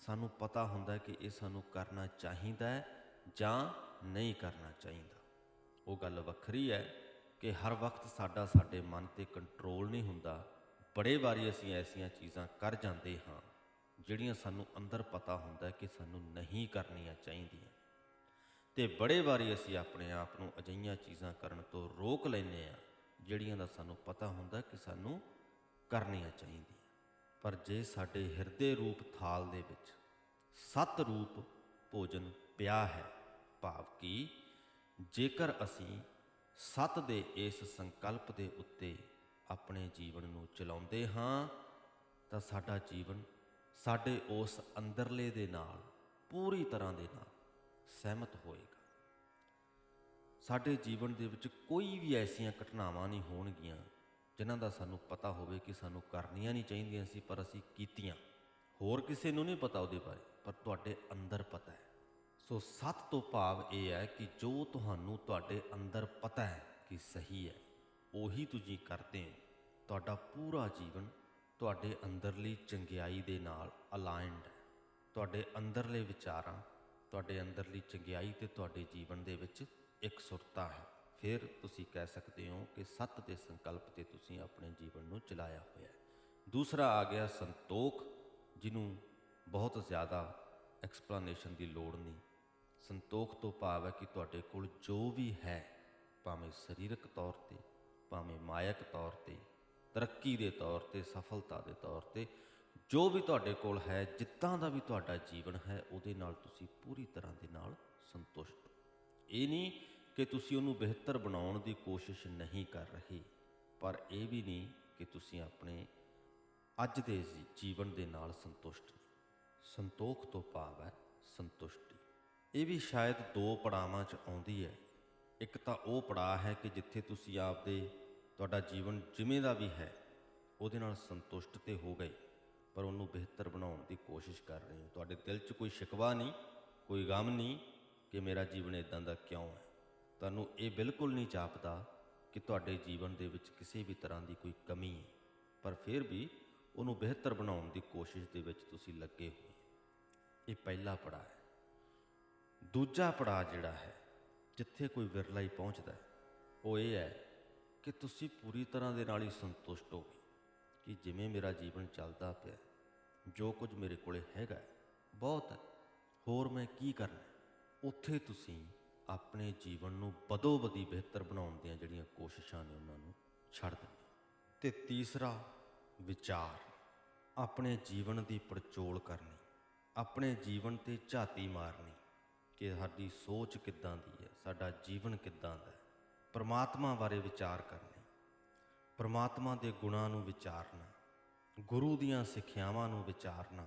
ਸਾਨੂੰ ਪਤਾ ਹੁੰਦਾ ਕਿ ਇਹ ਸਾਨੂੰ ਕਰਨਾ ਚਾਹੀਦਾ ਹੈ ਜਾਂ ਨਹੀਂ ਕਰਨਾ ਚਾਹੀਦਾ। ਉਹ ਗੱਲ ਵੱਖਰੀ ਹੈ ਕਿ ਹਰ ਵਕਤ ਸਾਡਾ ਸਾਡੇ ਮਨ ਤੇ ਕੰਟਰੋਲ ਨਹੀਂ ਹੁੰਦਾ। ਬੜੇ ਵਾਰੀ ਅਸੀਂ ਐਸੀਆਂ ਚੀਜ਼ਾਂ ਕਰ ਜਾਂਦੇ ਹਾਂ, ਜਿਹੜੀਆਂ ਸਾਨੂੰ ਅੰਦਰ ਪਤਾ ਹੁੰਦਾ ਕਿ ਸਾਨੂੰ ਨਹੀਂ ਕਰਨੀਆਂ ਚਾਹੀਦੀਆਂ। ਤੇ ਬੜੇ ਵਾਰੀ ਅਸੀਂ ਆਪਣੇ ਆਪ ਨੂੰ ਅਜਿਹੀਆਂ ਚੀਜ਼ਾਂ ਕਰਨ ਤੋਂ ਰੋਕ ਲੈਂਦੇ ਆ ਜਿਹੜੀਆਂ ਦਾ ਸਾਨੂੰ ਪਤਾ ਹੁੰਦਾ ਕਿ ਸਾਨੂੰ ਕਰਨੀਆਂ ਚਾਹੀਦੀਆਂ। ਪਰ ਜੇ ਸਾਡੇ ਹਿਰਦੇ ਰੂਪ ਥਾਲ ਦੇ ਵਿੱਚ ਸਤ ਰੂਪ ਭੋਜਨ ਪਿਆ ਹੈ, ਭਾਵ ਕਿ ਜੇਕਰ ਅਸੀਂ ਸਤ ਦੇ ਇਸ ਸੰਕਲਪ ਦੇ ਉੱਤੇ ਆਪਣੇ ਜੀਵਨ ਨੂੰ ਚਲਾਉਂਦੇ ਹਾਂ, ਤਾਂ ਸਾਡਾ ਜੀਵਨ ਸਾਡੇ ਉਸ ਅੰਦਰਲੇ ਦੇ ਨਾਲ, ਪੂਰੀ ਤਰ੍ਹਾਂ ਦੇ ਨਾਲ ਸਹਿਮਤ ਹੋਏਗਾ। ਸਾਡੇ ਜੀਵਨ ਦੇ ਵਿੱਚ ਕੋਈ ਵੀ ਐਸੀਆਂ ਘਟਨਾਵਾਂ ਨਹੀਂ ਹੋਣਗੀਆਂ ਜਿਨ੍ਹਾਂ ਦਾ ਸਾਨੂੰ ਪਤਾ ਹੋਵੇ ਕਿ ਸਾਨੂੰ ਕਰਨੀਆਂ ਨਹੀਂ ਚਾਹੀਦੀਆਂ ਸੀ, ਪਰ ਅਸੀਂ ਕੀਤੀਆਂ। ਹੋਰ ਕਿਸੇ ਨੂੰ ਨਹੀਂ ਪਤਾ ਉਹਦੇ ਬਾਰੇ, ਪਰ ਤੁਹਾਡੇ ਅੰਦਰ ਪਤਾ ਹੈ। ਸੋ ਸੱਤ ਤੋਂ ਭਾਵ ਇਹ ਹੈ ਕਿ ਜੋ ਤੁਹਾਨੂੰ ਤੁਹਾਡੇ ਅੰਦਰ ਪਤਾ ਹੈ ਕਿ ਸਹੀ ਹੈ, ਉਹੀ ਤੁਸੀਂ ਕਰਦੇ ਹੋ। ਤੁਹਾਡਾ ਪੂਰਾ ਜੀਵਨ ਤੁਹਾਡੇ ਅੰਦਰਲੀ ਚੰਗਿਆਈ ਦੇ ਨਾਲ ਅਲਾਈਨਡ ਹੈ। ਤੁਹਾਡੇ ਅੰਦਰਲੇ ਵਿਚਾਰਾਂ, ਤੁਹਾਡੇ ਅੰਦਰਲੀ ਚੰਗਿਆਈ ਤੇ ਤੁਹਾਡੇ ਜੀਵਨ ਦੇ ਵਿੱਚ ਇੱਕ ਸੁਰਤਾ ਹੈ। ਫਿਰ ਤੁਸੀਂ ਕਹਿ ਸਕਦੇ ਹੋ ਕਿ ਸੱਤ ਦੇ ਸੰਕਲਪ ਤੇ ਤੁਸੀਂ ਆਪਣੇ ਜੀਵਨ ਨੂੰ ਚਲਾਇਆ ਹੋਇਆ ਹੈ। ਦੂਸਰਾ ਆ ਗਿਆ ਸੰਤੋਖ, ਜਿਹਨੂੰ ਬਹੁਤ ਜ਼ਿਆਦਾ ਐਕਸਪਲੇਨੇਸ਼ਨ ਦੀ ਲੋੜ ਨਹੀਂ। ਸੰਤੋਖ ਤੋਂ ਭਾਵ ਹੈ ਕਿ ਤੁਹਾਡੇ ਕੋਲ ਜੋ ਵੀ ਹੈ, ਭਾਵੇਂ ਸਰੀਰਕ ਤੌਰ ਤੇ, ਭਾਵੇਂ ਮਾਇਕ ਤੌਰ ਤੇ, ਤਰੱਕੀ ਦੇ ਤੌਰ ਤੇ, ਸਫਲਤਾ ਦੇ ਤੌਰ ਤੇ, ਜੋ ਵੀ ਤੁਹਾਡੇ ਕੋਲ ਹੈ, ਜਿੱਦਾਂ ਦਾ ਵੀ ਤੁਹਾਡਾ ਜੀਵਨ ਹੈ, ਉਹਦੇ ਨਾਲ ਤੁਸੀਂ ਪੂਰੀ ਤਰ੍ਹਾਂ ਦੇ ਨਾਲ ਸੰਤੁਸ਼ਟ ਹੋ। ਇਹ ਨਹੀਂ ਕਿ ਤੁਸੀਂ ਉਹਨੂੰ ਬਿਹਤਰ ਬਣਾਉਣ ਦੀ ਕੋਸ਼ਿਸ਼ ਨਹੀਂ ਕਰ ਰਹੇ। ਪਰ ਇਹ ਵੀ ਨਹੀਂ ਕਿ ਤੁਸੀਂ ਆਪਣੇ ਅੱਜ ਦੇ ਜੀਵਨ ਦੇ ਨਾਲ ਸੰਤੁਸ਼ਟ ਸੰਤੋਖ ਤੋਂ ਭਾਵ ਹੈ ਸੰਤੁਸ਼ਟੀ। ਇਹ ਵੀ ਸ਼ਾਇਦ ਦੋ ਪੜਾਵਾਂ 'ਚ ਆਉਂਦੀ ਹੈ। ਇੱਕ ਤਾਂ ਉਹ ਪੜਾਅ ਹੈ ਕਿ ਜਿੱਥੇ ਤੁਸੀਂ ਆਪਦੇ, ਤੁਹਾਡਾ ਜੀਵਨ ਜਿਵੇਂ ਦਾ ਵੀ ਹੈ, ਉਹਦੇ ਨਾਲ ਸੰਤੁਸ਼ਟ ਤੇ ਹੋ ਗਏ, ਪਰ ਉਹਨੂੰ ਬਿਹਤਰ ਬਣਾਉਣ ਦੀ ਕੋਸ਼ਿਸ਼ ਕਰ ਰਹੇ ਹੋ। ਤੁਹਾਡੇ ਦਿਲ 'ਚ ਕੋਈ ਸ਼ਿਕਵਾ ਨਹੀਂ, ਕੋਈ ਗਮ ਨਹੀਂ ਕਿ ਮੇਰਾ ਜੀਵਨ ਇਦਾਂ ਦਾ ਕਿਉਂ ਹੈ? ਤੁਹਾਨੂੰ ਇਹ ਬਿਲਕੁਲ ਨਹੀਂ ਜਾਪਦਾ ਕਿ ਤੁਹਾਡੇ ਜੀਵਨ ਦੇ ਵਿੱਚ ਕਿਸੇ ਵੀ ਤਰ੍ਹਾਂ ਦੀ ਕੋਈ ਕਮੀ ਹੈ, ਪਰ ਫਿਰ ਵੀ ਉਹਨੂੰ ਬਿਹਤਰ ਬਣਾਉਣ ਦੀ ਕੋਸ਼ਿਸ਼ ਦੇ ਵਿੱਚ ਤੁਸੀਂ ਲੱਗੇ ਹੋਏ ਹੋ। ਇਹ ਪਹਿਲਾ ਪੜਾਅ ਹੈ। ਦੂਜਾ ਪੜਾਅ ਜਿਹੜਾ ਹੈ, ਜਿੱਥੇ ਕੋਈ ਵਿਰਲਾ ਹੀ ਪਹੁੰਚਦਾ ਹੈ, ਉਹ ਇਹ ਹੈ ਕਿ ਤੁਸੀਂ ਪੂਰੀ ਤਰ੍ਹਾਂ ਦੇ ਨਾਲ ਹੀ ਸੰਤੁਸ਼ਟ ਹੋ ਗਏ ਕਿ ਜਿਵੇਂ ਮੇਰਾ ਜੀਵਨ ਚੱਲਦਾ ਪਿਆ ਜੋ ਕੁਝ ਮੇਰੇ ਕੋਲੇ ਹੈਗਾ ਬਹੁਤ ਹੈ। ਹੋਰ ਮੈਂ ਕੀ ਕਰਨਾ ਉੱਥੇ ਤੁਸੀਂ ਆਪਣੇ ਜੀਵਨ ਨੂੰ ਬਦੋ ਬਿਹਤਰ ਬਣਾਉਣ ਦੀਆਂ ਜਿਹੜੀਆਂ ਕੋਸ਼ਿਸ਼ਾਂ ਨੇ ਉਹਨਾਂ ਨੂੰ ਛੱਡ ਦਿੰਦੇ ਹੋ। ਤੇ ਤੀਸਰਾ ਵਿਚਾਰ, ਆਪਣੇ ਜੀਵਨ ਦੀ ਪੜਚੋਲ ਕਰਨੀ, ਆਪਣੇ ਜੀਵਨ ਤੇ ਝਾਤੀ ਮਾਰਨੀ ਕਿ ਸਾਡੀ ਸੋਚ ਕਿੱਦਾਂ ਦੀ ਹੈ, ਸਾਡਾ ਜੀਵਨ ਕਿੱਦਾਂ ਦਾ ਹੈ ਪ੍ਰਮਾਤਮਾ ਬਾਰੇ ਵਿਚਾਰ ਕਰਨੇ, ਪਰਮਾਤਮਾ ਦੇ ਗੁਣਾਂ ਨੂੰ ਵਿਚਾਰਨਾ, ਗੁਰੂ ਦੀਆਂ ਸਿੱਖਿਆਵਾਂ ਨੂੰ ਵਿਚਾਰਨਾ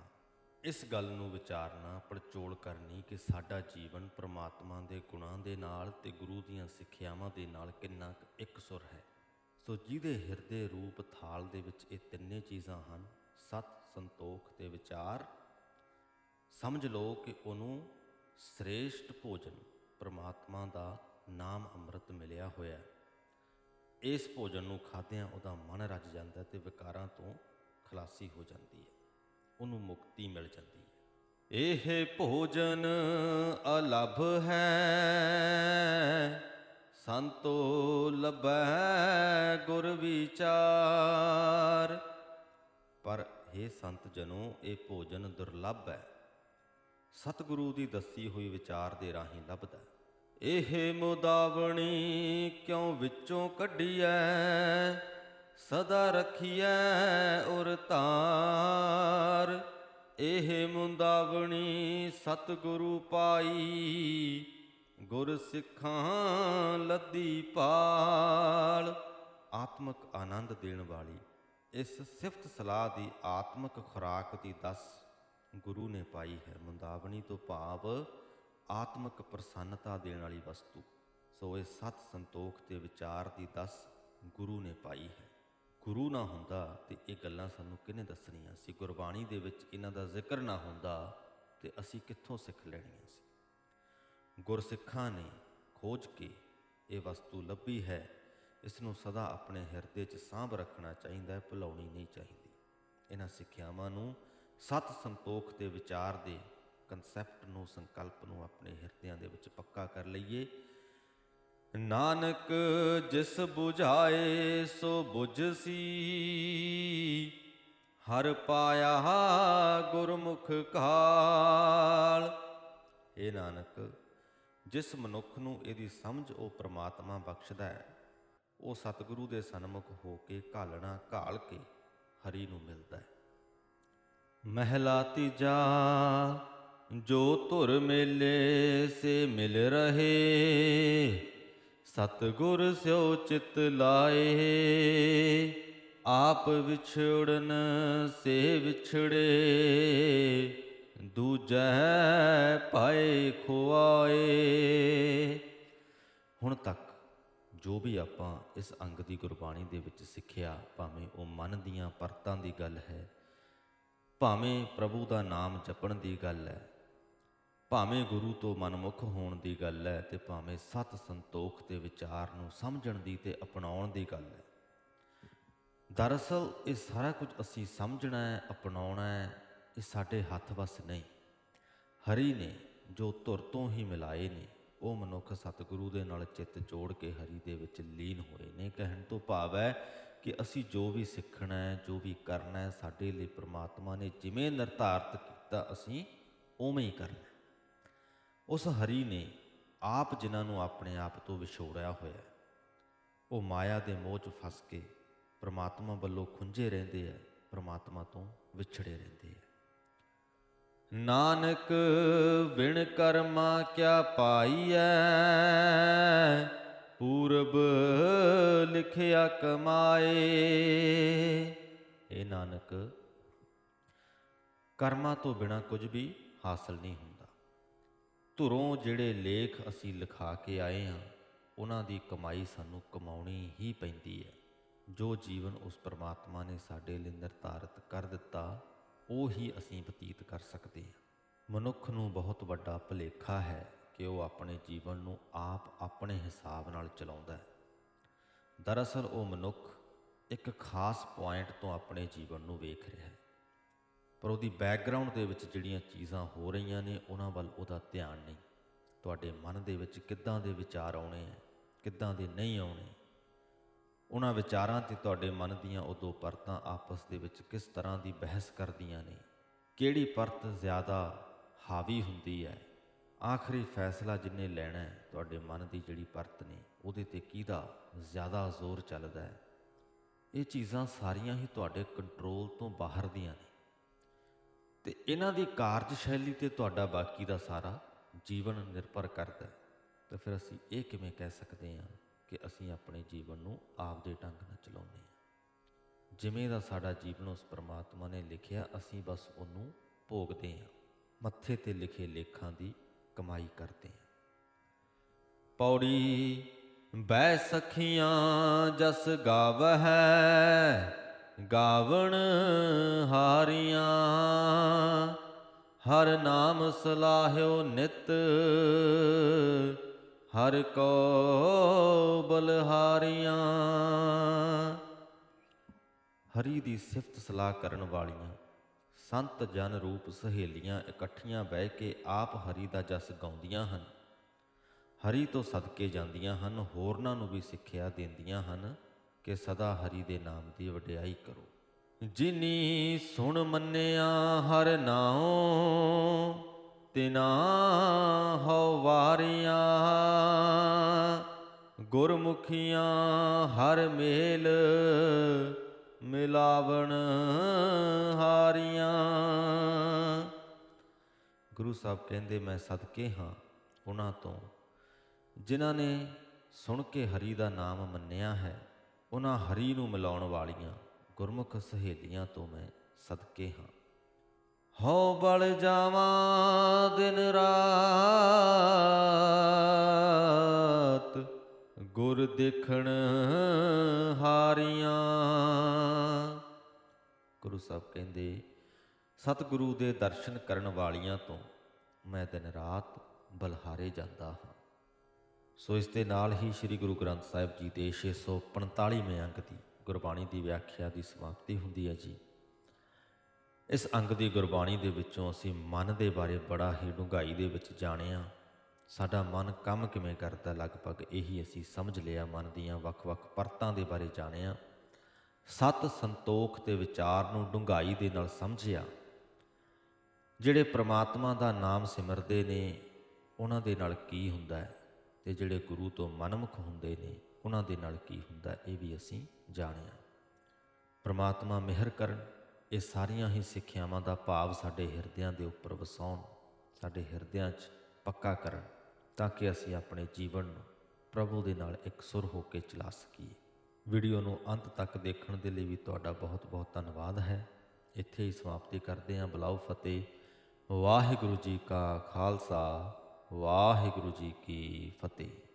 ਇਸ ਗੱਲ ਨੂੰ ਵਿਚਾਰਨਾ ਪੜਚੋਲ ਕਰਨੀ ਕਿ ਸਾਡਾ ਜੀਵਨ ਪ੍ਰਮਾਤਮਾ ਦੇ ਗੁਣਾਂ ਦੇ ਨਾਲ ਤੇ ਗੁਰੂ ਦੀਆਂ ਸਿੱਖਿਆਵਾਂ ਦੇ ਨਾਲ ਕਿੰਨਾ ਕੁ ਇਕਸੁਰ ਹੈ। ਸੋ ਜਿਹਦੇ ਹਿਰਦੇ ਰੂਪ ਥਾਲ ਦੇ ਵਿੱਚ ਇਹ ਤਿੰਨੇ ਚੀਜ਼ਾਂ ਹਨ, ਸਤ ਸੰਤੋਖ ਤੇ ਵਿਚਾਰ, ਸਮਝ ਲਓ ਕਿ ਉਹਨੂੰ ਸ੍ਰੇਸ਼ਟ ਭੋਜਨ ਪ੍ਰਮਾਤਮਾ ਦਾ ਨਾਮ ਅੰਮ੍ਰਿਤ ਮਿਲਿਆ ਹੋਇਆ। ਇਸ ਭੋਜਨ ਨੂੰ ਖਾਦਿਆਂ ਉਹਦਾ ਮਨ ਰੱਜ ਜਾਂਦਾ ਹੈ ਤੇ ਵਿਕਾਰਾਂ ਤੋਂ ਖਲਾਸੀ ਹੋ ਜਾਂਦੀ ਹੈ। ਉਹਨੂੰ ਮੁਕਤੀ ਮਿਲ ਜਾਂਦੀ ਹੈ। ਇਹ ਭੋਜਨ ਅਲਭ ਹੈ, ਸੰਤੋ ਲਬੈ ਗੁਰ ਵਿਚਾਰ। ਪਰ हे ਸੰਤ ਜਨੋ, ਇਹ ਭੋਜਨ ਦੁਰਲੱਭ ਹੈ। ਸਤਿਗੁਰੂ ਦੀ ਦੱਸੀ ਹੋਈ ਵਿਚਾਰ ਦੇ ਰਾਹੀਂ ਲੱਭਦਾ ਇਹ ਮੁਦਾਵਣੀ ਕਿਉਂ ਵਿੱਚੋਂ ਕੱਢੀਐ? ਸਦਾ ਰਖੀਐ ਉਰ ਧਾਰ, ਇਹ ਮੁੰਦਾਵਣੀ ਸਤਿਗੁਰੂ ਪਾਈ, ਗੁਰ ਸਿੱਖਾਂ ਲੱਦੀ ਪਾਲ ਆਤਮਿਕ ਆਨੰਦ ਦੇਣ ਵਾਲੀ, ਇਸ ਸਿਫਤ ਸਲਾਹ ਦੀ ਆਤਮਿਕ ਖੁਰਾਕ ਦੀ ਦੱਸ ਗੁਰੂ ਨੇ ਪਾਈ ਹੈ। ਮੁੰਦਾਵਣੀ ਤੋਂ ਭਾਵ ਆਤਮਿਕ ਪ੍ਰਸੰਨਤਾ ਦੇਣ ਵਾਲੀ ਵਸਤੂ। ਸੋ ਇਹ ਸਤ ਸੰਤੋਖ ਤੇ ਵਿਚਾਰ ਦੀ ਦੱਸ ਗੁਰੂ ਨੇ ਪਾਈ ਹੈ। ਗੁਰੂ ਨਾ ਹੁੰਦਾ ਤੇ ਇਹ ਗੱਲਾਂ ਸਾਨੂੰ ਕਿਹਨੇ ਦੱਸਣੀਆਂ? ਸੀ ਗੁਰਬਾਣੀ ਦੇ ਵਿੱਚ ਇਹਨਾਂ ਦਾ ਜ਼ਿਕਰ ਨਾ ਹੁੰਦਾ ਤੇ ਅਸੀਂ ਕਿੱਥੋਂ ਸਿੱਖ ਲੈਣੀਆਂ ਸੀ? ਗੁਰਸਿੱਖਾਂ ਨੇ ਖੋਜ ਕੇ ਇਹ ਵਸਤੂ ਲੱਭੀ ਹੈ। ਇਸ ਨੂੰ ਸਦਾ ਆਪਣੇ ਹਿਰਦੇ 'ਚ ਸਾਂਭ ਰੱਖਣਾ ਚਾਹੀਦਾ ਹੈ, ਭੁਲਾਉਣੀ ਨਹੀਂ ਚਾਹੀਦੀ। ਇਹਨਾਂ ਸਿੱਖਿਆਵਾਂ ਨੂੰ ਸਤ ਸੰਤੋਖ ਦੇ ਵਿਚਾਰ ਦੇ ਕਨਸੈਪਟ ਨੂੰ, ਸੰਕਲਪ ਨੂੰ ਆਪਣੇ ਹਿਰਦਿਆਂ ਦੇ ਵਿੱਚ ਪੱਕਾ ਕਰ ਲਈਏ। ਨਾਨਕ ਜਿਸ 부ਝਾਏ ਸੋ 부ਝਸੀ ਹਰ ਪਾਇਆ ਗੁਰਮੁਖ ਕਾਲ। ਇਹ ਨਾਨਕ, ਜਿਸ ਮਨੁੱਖ ਨੂੰ ਇਹਦੀ ਸਮਝ ਉਹ ਪ੍ਰਮਾਤਮਾ ਬਖਸ਼ਦਾ ਹੈ, ਉਹ ਸਤਿਗੁਰੂ ਦੇ ਸਨਮੁਖ ਹੋ ਕੇ ਘਾਲਣਾ ਘਾਲ ਕੇ ਹਰੀ ਨੂੰ ਮਿਲਦਾ ਹੈ। ਮਹਿਲਾ ਤੀਜਾ, ਜੋ ਧੁਰ ਮੇਲੇ ਸੇ ਮਿਲ ਰਹੇ ਸਤਿਗੁਰ ਸਿਓ ਚਿਤ ਲਾਏ, ਆਪ ਵਿਛੜਨ ਸੇ ਵਿਛੜੇ, ਦੂਜੈ ਪਾਏ ਖੁਆਏ। ਹੁਣ ਤੱਕ ਜੋ ਵੀ ਆਪਾਂ ਇਸ ਅੰਗ ਦੀ ਗੁਰਬਾਣੀ ਦੇ ਵਿੱਚ ਸਿੱਖਿਆ, ਭਾਵੇਂ ਉਹ ਮਨ ਦੀਆਂ ਪਰਤਾਂ ਦੀ ਗੱਲ ਹੈ, ਭਾਵੇਂ ਪ੍ਰਭੂ ਦਾ ਨਾਮ ਜਪਣ ਦੀ ਗੱਲ ਹੈ ਭਾਵੇਂ ਗੁਰੂ ਤੋਂ ਮਨਮੁਖ ਹੋਣ ਦੀ ਗੱਲ ਹੈ ਤੇ ਭਾਵੇਂ ਸਤ ਸੰਤੋਖ ਦੇ ਵਿਚਾਰ ਨੂੰ ਸਮਝਣ ਦੀ ਤੇ ਅਪਣਾਉਣ ਦੀ ਗੱਲ ਹੈ। ਦਰਅਸਲ ਇਹ ਸਾਰਾ ਕੁਝ ਅਸੀਂ ਸਮਝਣਾ ਹੈ, ਅਪਣਾਉਣਾ ਹੈ, ਇਹ ਸਾਡੇ ਹੱਥ ਵਸ ਨਹੀਂ। ਹਰੀ ਨੇ ਜੋ ਧੁਰ ਤੋਂ ਹੀ ਮਿਲਾਏ ਨੇ, ਉਹ ਮਨੁੱਖ ਸਤਿਗੁਰੂ ਦੇ ਨਾਲ ਚਿੱਤ ਜੋੜ ਕੇ ਹਰੀ ਦੇ ਵਿੱਚ ਲੀਨ ਹੋਏ ਨੇ। ਕਹਿਣ ਤੋਂ ਭਾਵ ਹੈ ਕਿ ਅਸੀਂ ਜੋ ਵੀ ਸਿੱਖਣਾ ਹੈ, ਜੋ ਵੀ ਕਰਨਾ ਹੈ, ਸਾਡੇ ਲਈ ਪ੍ਰਮਾਤਮਾ ਨੇ ਜਿਵੇਂ ਨਿਰਧਾਰਤ ਕੀਤਾ, ਅਸੀਂ ਉਵੇਂ ਹੀ ਕਰਨਾ ਉਸ ਹਰੀ ਨੇ ਆਪ ਜਿਨ੍ਹਾਂ ਨੂੰ ਆਪਣੇ ਆਪ ਤੋਂ ਵਿਛੋੜਿਆ ਹੋਇਆ ਉਹ ਮਾਇਆ ਦੇ ਮੋਹ 'ਚ ਫਸ ਕੇ ਪ੍ਰਮਾਤਮਾ ਵੱਲੋਂ ਖੁੰਝੇ ਰਹਿੰਦੇ ਆ ਪ੍ਰਮਾਤਮਾ ਤੋਂ ਵਿਛੜੇ ਰਹਿੰਦੇ ਆ ਨਾਨਕ ਵਿਣ ਕਰਮਾ ਕਿਆ ਪਾਈਐ? ਪੂਰਬ, ਲਿਖਿਆ ਕਮਾਏ। ਇਹ ਨਾਨਕ, ਕਰਮਾਂ ਤੋਂ ਬਿਨਾ ਕੁਝ ਵੀ ਹਾਸਲ ਨਹੀਂ ਹੁੰਦਾ। ਧੁਰੋਂ ਜਿਹੜੇ ਲੇਖ ਅਸੀਂ ਲਿਖਾ ਕੇ ਆਏ ਹਾਂ, ਉਹਨਾਂ ਦੀ ਕਮਾਈ ਸਾਨੂੰ ਕਮਾਉਣੀ ਹੀ ਪੈਂਦੀ ਹੈ। ਜੋ ਜੀਵਨ ਉਸ ਪਰਮਾਤਮਾ ਨੇ ਸਾਡੇ ਲਈ ਨਿਰਧਾਰਤ ਕਰ ਦਿੱਤਾ, ਉਹ ਹੀ ਅਸੀਂ ਬਤੀਤ ਕਰ ਸਕਦੇ ਹਾਂ। ਮਨੁੱਖ ਨੂੰ ਬਹੁਤ ਵੱਡਾ ਭੁਲੇਖਾ ਹੈ ਕਿ ਉਹ ਆਪਣੇ ਜੀਵਨ ਨੂੰ ਆਪ ਆਪਣੇ ਹਿਸਾਬ ਨਾਲ ਚਲਾਉਂਦਾ ਹੈ। ਦਰਅਸਲ ਉਹ ਮਨੁੱਖ ਇੱਕ ਖਾਸ ਪੁਆਇੰਟ ਤੋਂ ਆਪਣੇ ਜੀਵਨ ਨੂੰ ਵੇਖ ਰਿਹਾ ਹੈ। ਪਰ ਉਹਦੀ ਬੈਕਗ੍ਰਾਉਂਡ ਦੇ ਵਿੱਚ ਜਿਹੜੀਆਂ ਚੀਜ਼ਾਂ ਹੋ ਰਹੀਆਂ ਨੇ, ਉਹਨਾਂ ਵੱਲ ਉਹਦਾ ਧਿਆਨ ਨਹੀਂ। ਤੁਹਾਡੇ ਮਨ ਦੇ ਵਿੱਚ ਕਿੱਦਾਂ ਦੇ ਵਿਚਾਰ ਆਉਣੇ ਆ, ਕਿੱਦਾਂ ਦੇ ਨਹੀਂ ਆਉਣੇ? ਉਹਨਾਂ ਵਿਚਾਰਾਂ ਤੇ ਤੁਹਾਡੇ ਮਨ ਦੀਆਂ ਉਹ ਦੋ ਪਰਤਾਂ ਆਪਸ ਦੇ ਵਿੱਚ ਕਿਸ ਤਰ੍ਹਾਂ ਦੀ ਬਹਿਸ ਕਰਦੀਆਂ ਨੇ? ਕਿਹੜੀ ਪਰਤ ਜ਼ਿਆਦਾ ਹਾਵੀ ਹੁੰਦੀ ਹੈ? ਆਖਰੀ ਫੈਸਲਾ ਜਿੰਨੇ ਲੈਣਾ ਹੈ, ਤੁਹਾਡੇ ਮਨ ਦੀ ਜਿਹੜੀ ਪਰਤ ਨੇ, ਉਹਦੇ ਤੇ ਕਿਹਦਾ ਜ਼ਿਆਦਾ ਜ਼ੋਰ ਚੱਲਦਾ ਹੈ? ਇਹ ਚੀਜ਼ਾਂ ਸਾਰੀਆਂ ਹੀ ਤੁਹਾਡੇ ਕੰਟਰੋਲ ਤੋਂ ਬਾਹਰ ਦੀਆਂ ਨੇ। ਤੇ ਇਹਨਾਂ ਦੀ ਕਾਰਜਸ਼ੈਲੀ ਤੇ ਤੁਹਾਡਾ ਬਾਕੀ ਦਾ ਸਾਰਾ ਜੀਵਨ ਨਿਰਭਰ ਕਰਦਾ ਹੈ। ਤਾਂ ਫਿਰ ਅਸੀਂ ਇਹ ਕਿਵੇਂ ਕਹਿ ਸਕਦੇ ਹਾਂ ਕਿ ਅਸੀਂ ਆਪਣੇ ਜੀਵਨ ਨੂੰ ਆਪ ਦੇ ਢੰਗ ਨਾਲ ਚਲਾਉਂਦੇ ਹਾਂ। ਜਿਵੇਂ ਦਾ ਸਾਡਾ ਜੀਵਨ ਉਸ ਪ੍ਰਮਾਤਮਾ ਨੇ ਲਿਖਿਆ, ਅਸੀਂ ਬਸ ਉਹਨੂੰ ਭੋਗਦੇ ਹਾਂ। ਮੱਥੇ ਤੇ ਲਿਖੇ ਲੇਖਾਂ ਦੀ ਕਮਾਈ ਕਰਦੇ ਹਾਂ। ਪੌੜੀ ਬੈ ਸਖੀਆਂ ਜਸ ਗਾਵਹਿ ਗਾਵਣ ਹਾਰੀਆਂ, ਹਰ ਨਾਮ ਸਲਾਹਿਓ ਨਿਤ, ਹਰ ਕੋ ਬਲਹਾਰੀਆਂ। ਹਰੀ ਦੀ ਸਿਫਤ ਸਲਾਹ ਕਰਨ ਵਾਲੀਆਂ ਸੰਤ ਜਨ ਰੂਪ ਸਹੇਲੀਆਂ ਇਕੱਠੀਆਂ ਬਹਿ ਕੇ ਆਪ ਹਰੀ ਦਾ ਜਸ ਗਾਉਂਦੀਆਂ ਹਨ। ਹਰੀ ਤੋਂ ਸਦਕੇ ਜਾਂਦੀਆਂ ਹਨ, ਹੋਰਨਾਂ ਨੂੰ ਵੀ ਸਿੱਖਿਆ ਦਿੰਦੀਆਂ ਹਨ। ਕਿ ਸਦਾ ਹਰੀ ਦੇ ਨਾਮ ਦੀ ਵਡਿਆਈ ਕਰੋ। ਜਿਨੀ ਸੁਣ ਮੰਨਿਆ ਹਰ ਨਾਉ, ਤਿਨਾ ਹਉ ਵਾਰੀਆਂ। ਗੁਰਮੁਖੀਆਂ ਹਰ ਮੇਲ ਮਿਲਾਵਣ ਹਾਰੀਆਂ। ਗੁਰੂ ਸਾਹਿਬ ਕਹਿੰਦੇ, ਮੈਂ ਸਦਕੇ ਹਾਂ ਉਹਨਾਂ ਤੋਂ, ਜਿਨ੍ਹਾਂ ਨੇ ਸੁਣ ਕੇ ਹਰੀ ਦਾ ਨਾਮ ਮੰਨਿਆ ਹੈ। ਉਹਨਾਂ ਹਰੀ ਨੂੰ ਮਿਲਾਉਣ ਵਾਲੀਆਂ ਗੁਰਮੁਖ ਸਹੇਲੀਆਂ ਤੋਂ ਮੈਂ ਸਦਕੇ ਹਾਂ। ਹਉ ਬਲ ਜਾਵਾਂ ਦਿਨ ਰਾਤ, ਗੁਰ ਦੇਖਣ ਹਾਰੀਆਂ। ਗੁਰੂ ਸਾਹਿਬ ਕਹਿੰਦੇ, ਸਤਿਗੁਰੂ ਦੇ ਦਰਸ਼ਨ ਕਰਨ ਵਾਲੀਆਂ ਤੋਂ ਮੈਂ ਦਿਨ ਰਾਤ ਬਲਹਾਰੇ ਜਾਂਦਾ ਹਾਂ। ਸੋ ਇਸ ਦੇ ਨਾਲ ਹੀ ਸ੍ਰੀ ਗੁਰੂ ਗ੍ਰੰਥ ਸਾਹਿਬ ਜੀ ਦੇ 645ਵੇਂ ਅੰਕ ਦੀ ਗੁਰਬਾਣੀ ਦੀ ਵਿਆਖਿਆ ਦੀ ਸਮਾਪਤੀ ਹੁੰਦੀ ਹੈ ਜੀ। ਇਸ ਅੰਗ ਦੀ ਗੁਰਬਾਣੀ ਦੇ ਵਿੱਚੋਂ ਅਸੀਂ ਮਨ ਦੇ ਬਾਰੇ ਬੜਾ ਹੀ ਡੂੰਘਾਈ ਦੇ ਵਿੱਚ ਜਾਣਿਆ ਸਾਡਾ ਮਨ ਕੰਮ ਕਿਵੇਂ ਕਰਦਾ ਲਗਭਗ ਇਹੀ ਅਸੀਂ ਸਮਝ ਲਿਆ, ਮਨ ਦੀਆਂ ਵੱਖ-ਵੱਖ ਪਰਤਾਂ ਦੇ ਬਾਰੇ ਜਾਣਿਆ ਸਤ ਸੰਤੋਖ ਤੇ ਵਿਚਾਰ ਨੂੰ ਡੂੰਘਾਈ ਦੇ ਨਾਲ ਸਮਝਿਆ। ਜਿਹੜੇ ਪ੍ਰਮਾਤਮਾ ਦਾ ਨਾਮ ਸਿਮਰਦੇ ਨੇ, ਉਹਨਾਂ ਦੇ ਨਾਲ ਕੀ ਹੁੰਦਾ ਹੈ? ਤੇ ਜਿਹੜੇ ਗੁਰੂ ਤੋਂ ਮਨਮੁਖ ਹੁੰਦੇ ਨੇ, ਉਹਨਾਂ ਦੇ ਨਾਲ ਕੀ ਹੁੰਦਾ ਇਹ ਵੀ ਅਸੀਂ ਜਾਣਿਆ। ਪ੍ਰਮਾਤਮਾ ਮਿਹਰ ਕਰਨ, ਇਹ ਸਾਰੀਆਂ ਹੀ ਸਿੱਖਿਆਵਾਂ ਦਾ ਭਾਵ ਸਾਡੇ ਹਿਰਦਿਆਂ ਦੇ ਉੱਪਰ ਵਸਾਉਣ, ਸਾਡੇ ਹਿਰਦਿਆਂ 'ਚ ਪੱਕਾ ਕਰਨ, ਤਾਂ ਕਿ ਅਸੀਂ ਆਪਣੇ ਜੀਵਨ ਨੂੰ ਪ੍ਰਭੂ ਦੇ ਨਾਲ ਇੱਕ ਸੁਰ ਹੋ ਕੇ ਚਲਾ ਸਕੀਏ। ਵੀਡੀਓ ਨੂੰ ਅੰਤ ਤੱਕ ਦੇਖਣ ਦੇ ਲਈ ਵੀ ਤੁਹਾਡਾ ਬਹੁਤ-ਬਹੁਤ ਧੰਨਵਾਦ ਹੈ। ਇੱਥੇ ਹੀ ਸਮਾਪਤੀ ਕਰਦੇ ਹਾਂ। ਬਲਾਉ ਫਤਿਹ। ਵਾਹਿਗੁਰੂ ਜੀ ਕਾ ਖਾਲਸਾ। ਵਾਹਿਗੁਰੂ ਜੀ ਕੀ ਫਤਿਹ।